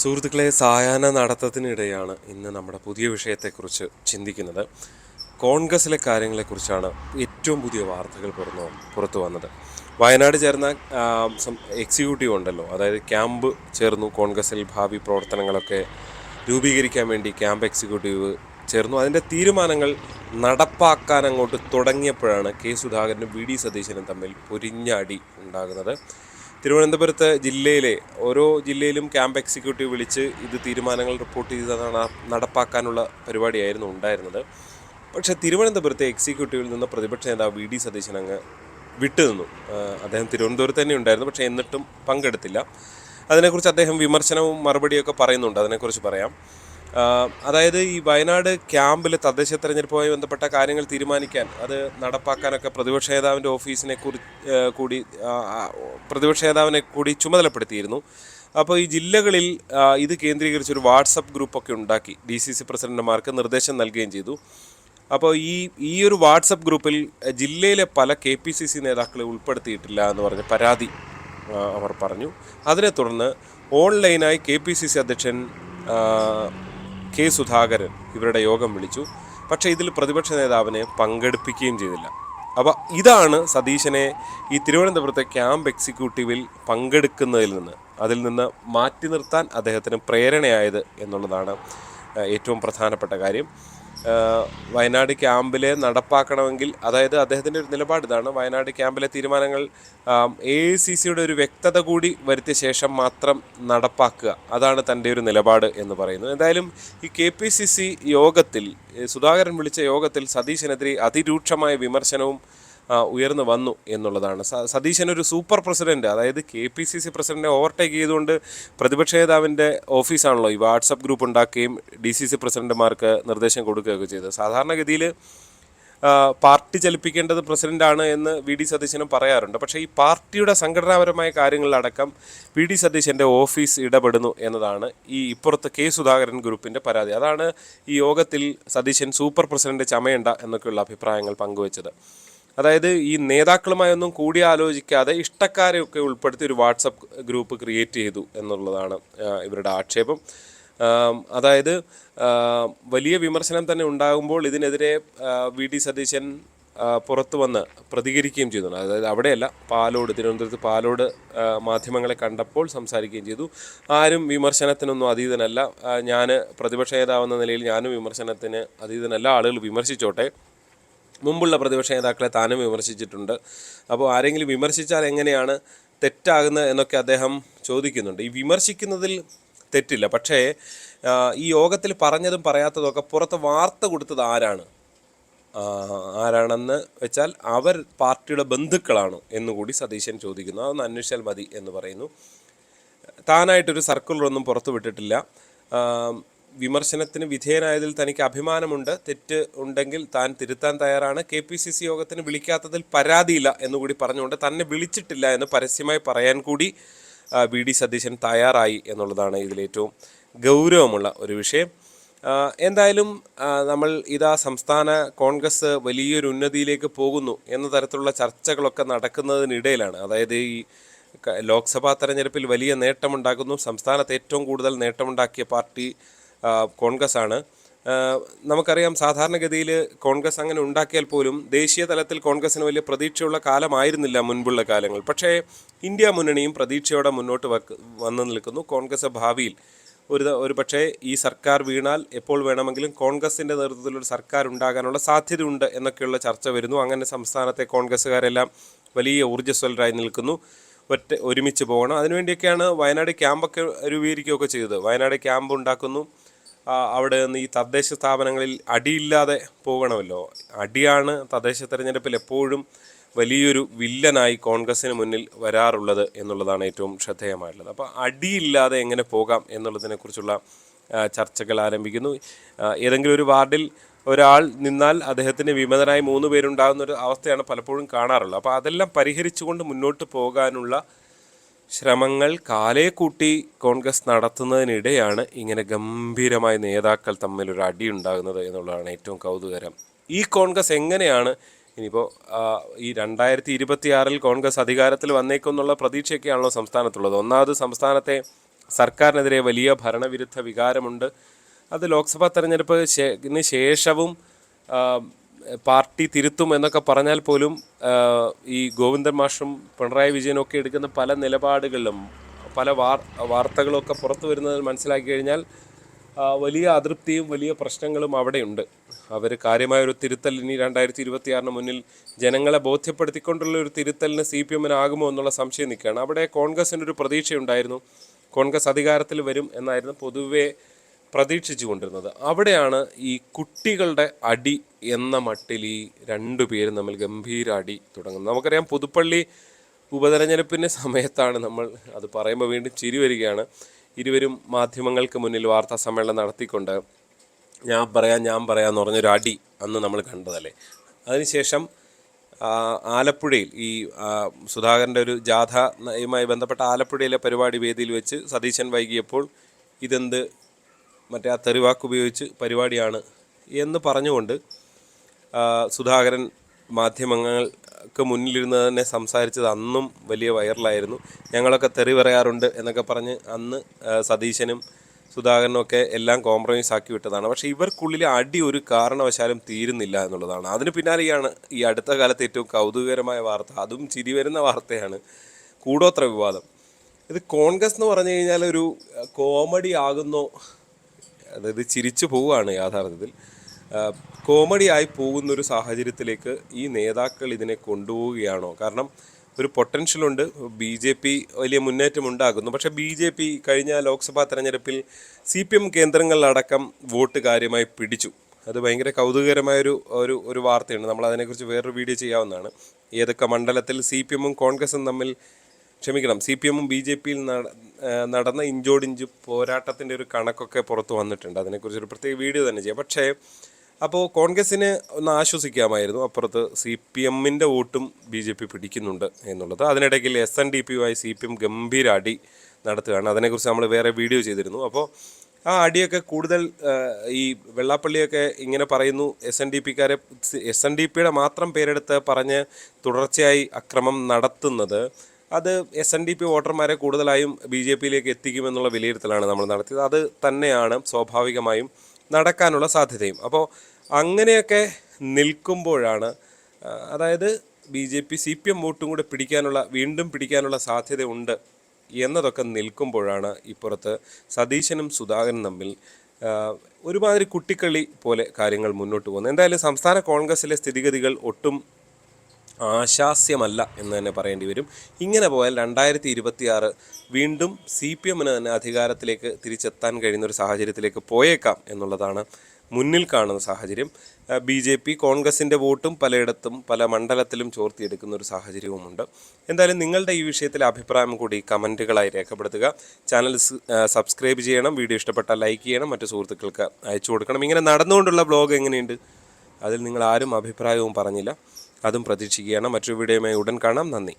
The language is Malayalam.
സുഹൃത്തുക്കളെ സായാഹ്ന നടത്തത്തിനിടെയാണ് ഇന്ന് നമ്മുടെ പുതിയ വിഷയത്തെക്കുറിച്ച് ചിന്തിക്കുന്നത്. കോൺഗ്രസിലെ കാര്യങ്ങളെക്കുറിച്ചാണ് ഏറ്റവും പുതിയ വാർത്തകൾ പുറന്നു പുറത്തു വന്നത്. വയനാട് ചേർന്ന എക്സിക്യൂട്ടീവ് ഉണ്ടല്ലോ. അതായത് ക്യാമ്പ് ചേർന്നു കോൺഗ്രസിൽ ഭാവി പ്രവർത്തനങ്ങളൊക്കെ രൂപീകരിക്കാൻ വേണ്ടി ക്യാമ്പ് എക്സിക്യൂട്ടീവ് ചേർന്നു. അതിന്റെ തീരുമാനങ്ങൾ നടപ്പാക്കാൻ അങ്ങോട്ട് തുടങ്ങിയപ്പോഴാണ് കെ സുധാകരനും വി ഡി സതീശനും തമ്മിൽ പൊരിഞ്ഞ അടി ഉണ്ടാകുന്നത്. തിരുവനന്തപുരത്ത് ജില്ലയിലെ ഓരോ ജില്ലയിലും ക്യാമ്പ് എക്സിക്യൂട്ടീവ് വിളിച്ച് ഇത് തീരുമാനങ്ങൾ റിപ്പോർട്ട് ചെയ്ത് നട- നടപ്പാക്കാനുള്ള പരിപാടിയായിരുന്നു ഉണ്ടായിരുന്നത്. പക്ഷേ തിരുവനന്തപുരത്തെ എക്സിക്യൂട്ടീവിൽ നിന്ന് പ്രതിപക്ഷ നേതാവ് വി ഡി സതീശൻ അങ്ങ് വിട്ടുനിന്നു. അദ്ദേഹം തിരുവനന്തപുരത്ത് തന്നെ ഉണ്ടായിരുന്നു പക്ഷേ എന്നിട്ടും പങ്കെടുത്തില്ല. അതിനെക്കുറിച്ച് അദ്ദേഹം വിമർശനവും മറുപടിയൊക്കെ പറയുന്നുണ്ട് അതിനെക്കുറിച്ച് പറയാം. അതായത് ഈ വയനാട് ക്യാമ്പിൽ തദ്ദേശ തെരഞ്ഞെടുപ്പുമായി ബന്ധപ്പെട്ട കാര്യങ്ങൾ തീരുമാനിക്കാൻ അത് നടപ്പാക്കാനൊക്കെ പ്രതിപക്ഷ നേതാവിന്റെ ഓഫീസിനെ കുറി കൂടി പ്രതിപക്ഷ നേതാവിനെ കൂടി ചുമതലപ്പെടുത്തിയിരുന്നു. അപ്പോൾ ഈ ജില്ലകളിൽ ഇത് കേന്ദ്രീകരിച്ച് ഒരു വാട്സപ്പ് ഗ്രൂപ്പൊക്കെ ഉണ്ടാക്കി ഡി സി സി പ്രസിഡന്റുമാർക്ക് നിർദ്ദേശം നൽകുകയും ചെയ്തു. അപ്പോൾ ഈ ഈ ഒരു വാട്സപ്പ് ഗ്രൂപ്പിൽ ജില്ലയിലെ പല കെ പി സി സി നേതാക്കളെ ഉൾപ്പെടുത്തിയിട്ടില്ല എന്ന് പറഞ്ഞ പരാതി അവർ പറഞ്ഞു. അതിനെ തുടർന്ന് ഓൺലൈനായി കെ പി സി സി അധ്യക്ഷൻ കെ സുധാകരൻ ഇവരുടെ യോഗം വിളിച്ചു. പക്ഷേ ഇതിൽ പ്രതിപക്ഷ നേതാവിനെ പങ്കെടുപ്പിക്കുകയും ചെയ്തില്ല. അപ്പോൾ ഇതാണ് സതീശനെ ഈ തിരുവനന്തപുരത്തെ ക്യാമ്പ് എക്സിക്യൂട്ടീവിൽ പങ്കെടുക്കുന്നതിൽ നിന്ന് അതിൽ നിന്ന് മാറ്റി നിർത്താൻ അദ്ദേഹത്തിന് പ്രേരണയായത് എന്നുള്ളതാണ് ഏറ്റവും പ്രധാനപ്പെട്ട കാര്യം. വയനാട് ക്യാമ്പിലെ നടപ്പാക്കണമെങ്കിൽ അതായത് അദ്ദേഹത്തിന്റെ ഒരു നിലപാട് ഇതാണ്. വയനാട് ക്യാമ്പിലെ തീരുമാനങ്ങൾ എ ഐ സി സിയുടെ ഒരു വ്യക്തത കൂടി വരുത്തിയ ശേഷം മാത്രം നടപ്പാക്കുക. അതാണ് തന്റെ ഒരു നിലപാട് എന്ന് പറയുന്നത്. എന്തായാലും ഈ കെ പി സി സി യോഗത്തിൽ സുധാകരൻ വിളിച്ച യോഗത്തിൽ സതീശനെതിരെ അതിരൂക്ഷമായ വിമർശനവും ഉയർന്നു വന്നു എന്നുള്ളതാണ്. സതീശൻ ഒരു സൂപ്പർ പ്രസിഡന്റ് അതായത് കെ പി സി സി പ്രസിഡന്റിനെ ഓവർടേക്ക് ചെയ്തുകൊണ്ട് പ്രതിപക്ഷ നേതാവിന്റെ ഓഫീസാണല്ലോ ഈ വാട്സപ്പ് ഗ്രൂപ്പ് ഉണ്ടാക്കുകയും ഡി സി സി പ്രസിഡന്റുമാർക്ക് നിർദ്ദേശം കൊടുക്കുകയൊക്കെ ചെയ്തത്. സാധാരണഗതിയിൽ പാർട്ടി ചലിപ്പിക്കേണ്ടത് പ്രസിഡന്റാണ് എന്ന് വി ഡി സതീശനും പറയാറുണ്ട്. പക്ഷേ ഈ പാർട്ടിയുടെ സംഘടനാപരമായ കാര്യങ്ങളിലടക്കം വി ഡി സതീശന്റെ ഓഫീസ് ഇടപെടുന്നു എന്നതാണ് ഈ ഇപ്പുറത്ത് കെ സുധാകരൻ ഗ്രൂപ്പിന്റെ പരാതി. അതാണ് ഈ യോഗത്തിൽ സതീശൻ സൂപ്പർ പ്രസിഡന്റ് ചമയണ്ട എന്നൊക്കെയുള്ള അഭിപ്രായങ്ങൾ പങ്കുവച്ചത്. അതായത് ഈ നേതാക്കളുമായൊന്നും കൂടിയാലോചിക്കാതെ ഇഷ്ടക്കാരെയൊക്കെ ഉൾപ്പെടുത്തി ഒരു വാട്സപ്പ് ഗ്രൂപ്പ് ക്രിയേറ്റ് ചെയ്തു എന്നുള്ളതാണ് ഇവരുടെ ആക്ഷേപം. അതായത് വലിയ വിമർശനം തന്നെ ഉണ്ടാകുമ്പോൾ ഇതിനെതിരെ വി ഡി സതീശൻ പുറത്തു വന്ന് പ്രതികരിക്കുകയും ചെയ്തു. അതായത് അവിടെയല്ല പാലോട് തിരുവനന്തപുരത്ത് പാലോട് മാധ്യമങ്ങളെ കണ്ടപ്പോൾ സംസാരിക്കുകയും ചെയ്തു. ആരും വിമർശനത്തിനൊന്നും അതീതനല്ല. ഞാൻ പ്രതിപക്ഷ നേതാവെന്ന നിലയിൽ ഞാനും വിമർശനത്തിന് അതീതനല്ല. ആളുകൾ വിമർശിച്ചോട്ടെ. മുമ്പുള്ള പ്രതിപക്ഷ നേതാക്കളെ താനും വിമർശിച്ചിട്ടുണ്ട്. അപ്പോൾ ആരെങ്കിലും വിമർശിച്ചാൽ എങ്ങനെയാണ് തെറ്റാകുന്നത് എന്നൊക്കെ അദ്ദേഹം ചോദിക്കുന്നുണ്ട്. ഈ വിമർശിക്കുന്നതിൽ തെറ്റില്ല. പക്ഷേ ഈ യോഗത്തിൽ പറഞ്ഞതും പറയാത്തതും ഒക്കെ പുറത്ത് വാർത്ത കൊടുത്തത് ആരാണ്? ആരാണെന്ന് വെച്ചാൽ അവർ പാർട്ടിയുടെ ബന്ധുക്കളാണോ എന്നുകൂടി സതീശൻ ചോദിക്കുന്നു. അതൊന്ന് അന്വേഷിച്ചാൽ മതി എന്ന് പറയുന്നു. താനായിട്ടൊരു സർക്കുലറൊന്നും പുറത്തു വിട്ടിട്ടില്ല വിമർശനത്തിന് വിധേയനായതിൽ തനിക്ക് അഭിമാനമുണ്ട്. തെറ്റ് ഉണ്ടെങ്കിൽ താൻ തിരുത്താൻ തയ്യാറാണ്. കെ പി സി സി യോഗത്തിന് വിളിക്കാത്തതിൽ പരാതിയില്ല എന്നുകൂടി പറഞ്ഞുകൊണ്ട് തന്നെ വിളിച്ചിട്ടില്ല എന്ന് പരസ്യമായി പറയാൻ കൂടി വി. ഡി. സതീശൻ തയ്യാറായി എന്നുള്ളതാണ് ഇതിലേറ്റവും ഗൗരവമുള്ള ഒരു വിഷയം. എന്തായാലും നമ്മൾ ഇതാ സംസ്ഥാന കോൺഗ്രസ് വലിയൊരു ഉന്നതിയിലേക്ക് പോകുന്നു എന്ന തരത്തിലുള്ള ചർച്ചകളൊക്കെ നടക്കുന്നതിനിടയിലാണ്. അതായത് ഈ ലോക്സഭാ തെരഞ്ഞെടുപ്പിൽ വലിയ നേട്ടമുണ്ടാക്കുന്നു. സംസ്ഥാനത്ത് ഏറ്റവും കൂടുതൽ നേട്ടമുണ്ടാക്കിയ പാർട്ടി കോൺഗ്രസ് ആണ് നമുക്കറിയാം സാധാരണഗതിയിൽ കോൺഗ്രസ് അങ്ങനെ ഉണ്ടാക്കിയാൽ പോലും ദേശീയ തലത്തിൽ കോൺഗ്രസ്സിന് വലിയ പ്രതീക്ഷയുള്ള കാലമായിരുന്നില്ല മുൻപുള്ള കാലങ്ങൾ. പക്ഷേ ഇന്ത്യ മുന്നണിയും പ്രതീക്ഷയോടെ മുന്നോട്ട് വന്നു നിൽക്കുന്നു. കോൺഗ്രസ് ഭാവിയിൽ ഒരു ഒരു പക്ഷേ ഈ സർക്കാർ വീണാൽ എപ്പോൾ വേണമെങ്കിലും കോൺഗ്രസിന്റെ നേതൃത്വത്തിലൊരു സർക്കാർ ഉണ്ടാകാനുള്ള സാധ്യതയുണ്ട് എന്നൊക്കെയുള്ള ചർച്ച വരുന്നു. അങ്ങനെ സംസ്ഥാനത്തെ കോൺഗ്രസ്സുകാരെല്ലാം വലിയ ഊർജസ്വലരായി നിൽക്കുന്നു. ഒറ്റ ഒരുമിച്ച് പോകണം. അതിനുവേണ്ടിയൊക്കെയാണ് വയനാട് ക്യാമ്പൊക്കെ രൂപീകരിക്കുകയൊക്കെ ചെയ്തത്. വയനാട് ക്യാമ്പ് ഉണ്ടാക്കുന്നു അവിടെ നിന്ന് ഈ തദ്ദേശ സ്ഥാപനങ്ങളിൽ അടിയില്ലാതെ പോകണമല്ലോ. അടിയാണ് തദ്ദേശ തെരഞ്ഞെടുപ്പിൽ എപ്പോഴും വലിയൊരു വില്ലനായി കോൺഗ്രസിന് മുന്നിൽ വരാറുള്ളത് എന്നുള്ളതാണ് ഏറ്റവും ശ്രദ്ധേയമായിട്ടുള്ളത്. അപ്പോൾ അടിയില്ലാതെ എങ്ങനെ പോകാം എന്നുള്ളതിനെക്കുറിച്ചുള്ള ചർച്ചകൾ ആരംഭിക്കുന്നു. ഏതെങ്കിലും ഒരു വാർഡിൽ ഒരാൾ നിന്നാൽ അദ്ദേഹത്തിന് വിമതനായി മൂന്ന് പേരുണ്ടാകുന്ന ഒരു അവസ്ഥയാണ് പലപ്പോഴും കാണാറുള്ളത്. അപ്പോൾ അതെല്ലാം പരിഹരിച്ചുകൊണ്ട് മുന്നോട്ട് പോകാനുള്ള ശ്രമങ്ങൾ കാലേ കൂട്ടി കോൺഗ്രസ് നടത്തുന്നതിനിടെയാണ് ഇങ്ങനെ ഗംഭീരമായ നേതാക്കൾ തമ്മിൽ ഒരു അടി ഉണ്ടാകുന്നത് എന്നുള്ളതാണ് ഏറ്റവും കൗതുകരം. ഈ കോൺഗ്രസ് എങ്ങനെയാണ് ഇനിയിപ്പോൾ ഈ രണ്ടായിരത്തി ഇരുപത്തിയാറിൽ കോൺഗ്രസ് അധികാരത്തിൽ വന്നേക്കും എന്നുള്ള പ്രതീക്ഷയൊക്കെയാണല്ലോ സംസ്ഥാനത്തുള്ളത്. ഒന്നാമത് സംസ്ഥാനത്തെ സർക്കാരിനെതിരെ വലിയ ഭരണവിരുദ്ധ വികാരമുണ്ട്. അത് ലോക്സഭാ തെരഞ്ഞെടുപ്പ് ശേഷവും പാർട്ടി തിരുത്തും എന്നൊക്കെ പറഞ്ഞാൽ പോലും ഈ ഗോവിന്ദൻ മാഷും പിണറായി വിജയനും ഒക്കെ എടുക്കുന്ന പല നിലപാടുകളിലും പല വാർ വാർത്തകളൊക്കെ പുറത്തു വരുന്നത് മനസ്സിലാക്കി കഴിഞ്ഞാൽ വലിയ അതൃപ്തിയും വലിയ പ്രശ്നങ്ങളും അവിടെയുണ്ട്. അവർ കാര്യമായ ഒരു തിരുത്തൽ ഇനി രണ്ടായിരത്തി ഇരുപത്തി ആറിന് മുന്നിൽ ജനങ്ങളെ ബോധ്യപ്പെടുത്തിക്കൊണ്ടുള്ള ഒരു തിരുത്തലിന് സി പി എമ്മിനാകുമോ എന്നുള്ള സംശയം നിൽക്കുകയാണ്. അവിടെ കോൺഗ്രസിനൊരു പ്രതീക്ഷയുണ്ടായിരുന്നു. കോൺഗ്രസ് അധികാരത്തിൽ വരും എന്നായിരുന്നു പൊതുവെ പ്രതീക്ഷിച്ചു കൊണ്ടിരുന്നത് അവിടെയാണ് ഈ കുട്ടികളുടെ അടി എന്ന മട്ടിൽ ഈ രണ്ടു പേരും തമ്മിൽ ഗംഭീര അടി തുടങ്ങുന്നത്. നമുക്കറിയാം പുതുപ്പള്ളി ഉപതെരഞ്ഞെടുപ്പിന്റെ സമയത്താണ് നമ്മൾ അത് പറയുമ്പോൾ വീണ്ടും ചിരി വരികയാണ്. ഇരുവരും മാധ്യമങ്ങൾക്ക് മുന്നിൽ വാർത്താ സമ്മേളനം നടത്തിക്കൊണ്ട് ഞാൻ പറയാം ഞാൻ പറയാം എന്ന് പറഞ്ഞൊരു അടി അന്ന് നമ്മൾ കണ്ടതല്ലേ. അതിനുശേഷം ആലപ്പുഴയിൽ ഈ സുധാകരന്റെ ഒരു ജാഥയുമായി ബന്ധപ്പെട്ട ആലപ്പുഴയിലെ പരിപാടി വേദിയിൽ വെച്ച് സതീശൻ വൈകിയപ്പോൾ ഇതെന്ത് മറ്റേ ആ തെറിവാക്ക് ഉപയോഗിച്ച് പരിപാടിയാണ് എന്ന് പറഞ്ഞുകൊണ്ട് സുധാകരൻ മാധ്യമങ്ങൾക്ക് മുന്നിലിരുന്ന് തന്നെ സംസാരിച്ചത് അന്നും വലിയ വൈറലായിരുന്നു. ഞങ്ങളൊക്കെ തെറി പറയാറുണ്ട് എന്നൊക്കെ പറഞ്ഞ് അന്ന് സതീശനും സുധാകരനും ഒക്കെ എല്ലാം കോംപ്രമൈസ് ആക്കി വിട്ടതാണ്. പക്ഷേ ഇവർക്കുള്ളിൽ അടി ഒരു കാരണവശാലും തീരുന്നില്ല എന്നുള്ളതാണ്. അതിന് പിന്നാലെയാണ് ഈ അടുത്ത കാലത്ത് ഏറ്റവും കൗതുകകരമായ വാർത്ത അതും ചിരി വരുന്ന വാർത്തയാണ് കൂടോത്ര വിവാദം. ഇത് കോൺഗ്രസ് എന്ന് പറഞ്ഞു കഴിഞ്ഞാൽ ഒരു കോമഡി ആകുന്നോ അതായത് ചിരിച്ചു പോവുകയാണ് യാഥാർത്ഥ്യത്തിൽ. കോമഡിയായി പോകുന്ന ഒരു സാഹചര്യത്തിലേക്ക് ഈ നേതാക്കൾ ഇതിനെ കൊണ്ടുപോവുകയാണോ? കാരണം ഒരു പൊട്ടൻഷ്യലുണ്ട് ബി ജെ പി വലിയ മുന്നേറ്റം ഉണ്ടാകുന്നു പക്ഷേ ബി ജെ പി കഴിഞ്ഞ ലോക്സഭാ തെരഞ്ഞെടുപ്പിൽ സി പി എം കേന്ദ്രങ്ങളിലടക്കം വോട്ട് കാര്യമായി പിടിച്ചു. അത് ഭയങ്കര കൗതുകകരമായൊരു ഒരു ഒരു വാർത്തയുണ്ട് നമ്മൾ അതിനെക്കുറിച്ച് വേറൊരു വീഡിയോ ചെയ്യാവുന്നതാണ്. ഏതൊക്കെ മണ്ഡലത്തിൽ സി പി എമ്മും കോൺഗ്രസും തമ്മിൽ ക്ഷമിക്കണം. സി പി എമ്മും ബി ജെ പിയിൽ നടന്ന ഇഞ്ചോടിഞ്ച് പോരാട്ടത്തിന്റെ ഒരു കണക്കൊക്കെ പുറത്തു വന്നിട്ടുണ്ട്. അതിനെക്കുറിച്ച് ഒരു പ്രത്യേക വീഡിയോ തന്നെ ചെയ്യാം. പക്ഷേ അപ്പോൾ കോൺഗ്രസിന് ഒന്ന് ആശ്വസിക്കാമായിരുന്നു. അപ്പുറത്ത് സി പി എമ്മിന്റെ വോട്ടും ബി ജെ പി പിടിക്കുന്നുണ്ട് എന്നുള്ളത്. അതിനിടയ്ക്ക് എസ് എൻ ഡി പിയുമായി സി പി എം ഗംഭീര അടി നടത്തുകയാണ്. അതിനെക്കുറിച്ച് നമ്മൾ വേറെ വീഡിയോ ചെയ്തിരുന്നു. അപ്പോൾ ആ അടിയൊക്കെ കൂടുതൽ ഈ വെള്ളാപ്പള്ളിയൊക്കെ ഇങ്ങനെ പറയുന്നു എസ് എൻ ഡി പിക്കാരെ എസ് എൻ ഡി പിയുടെ മാത്രം പേരെടുത്ത് പറഞ്ഞ് തുടർച്ചയായി അക്രമം നടത്തുന്നത് അത് എസ് എൻ ഡി പി വോട്ടർമാരെ കൂടുതലായും ബി ജെ പിയിലേക്ക് എത്തിക്കുമെന്നുള്ള വിലയിരുത്തലാണ് നമ്മൾ നടത്തിയത്. അത് തന്നെയാണ് സ്വാഭാവികമായും നടക്കാനുള്ള സാധ്യതയും. അപ്പോൾ അങ്ങനെയൊക്കെ നിൽക്കുമ്പോഴാണ് അതായത് B J P C P M വോട്ടും കൂടെ പിടിക്കാനുള്ള വീണ്ടും പിടിക്കാനുള്ള സാധ്യതയുണ്ട് എന്നതൊക്കെ നിൽക്കുമ്പോഴാണ് ഇപ്പുറത്ത് സതീശനും സുധാകരനും തമ്മിൽ ഒരുമാതിരി കുട്ടിക്കളി പോലെ കാര്യങ്ങൾ മുന്നോട്ട് പോകുന്നത്. എന്തായാലും സംസ്ഥാന കോൺഗ്രസിലെ സ്ഥിതിഗതികൾ ഒട്ടും ആശാസ്യമല്ല എന്ന് തന്നെ പറയേണ്ടി വരും. ഇങ്ങനെ പോയാൽ രണ്ടായിരത്തി ഇരുപത്തി ആറ് വീണ്ടും സി പി എമ്മിന് തന്നെ അധികാരത്തിലേക്ക് തിരിച്ചെത്താൻ കഴിയുന്ന ഒരു സാഹചര്യത്തിലേക്ക് പോയേക്കാം എന്നുള്ളതാണ് മുന്നിൽ കാണുന്ന സാഹചര്യം. ബി ജെ പി കോൺഗ്രസിന്റെ വോട്ടും പലയിടത്തും പല മണ്ഡലത്തിലും ചോർത്തിയെടുക്കുന്ന ഒരു സാഹചര്യവുമുണ്ട്. എന്തായാലും നിങ്ങളുടെ ഈ വിഷയത്തിലെ അഭിപ്രായം കൂടി കമന്റുകളായി രേഖപ്പെടുത്തുക. ചാനൽ സബ്സ്ക്രൈബ് ചെയ്യണം വീഡിയോ ഇഷ്ടപ്പെട്ടാൽ ലൈക്ക് ചെയ്യണം മറ്റു സുഹൃത്തുക്കൾക്ക് അയച്ചു കൊടുക്കണം. ഇങ്ങനെ നടന്നുകൊണ്ടുള്ള ബ്ലോഗ് എങ്ങനെയുണ്ട്? അതിൽ നിങ്ങൾ ആരും അഭിപ്രായവും പറഞ്ഞില്ല. അതും പ്രതീക്ഷിക്കുകയാണ്. മറ്റൊരു വീഡിയോയുമായി ഉടൻ കാണാം. നന്ദി.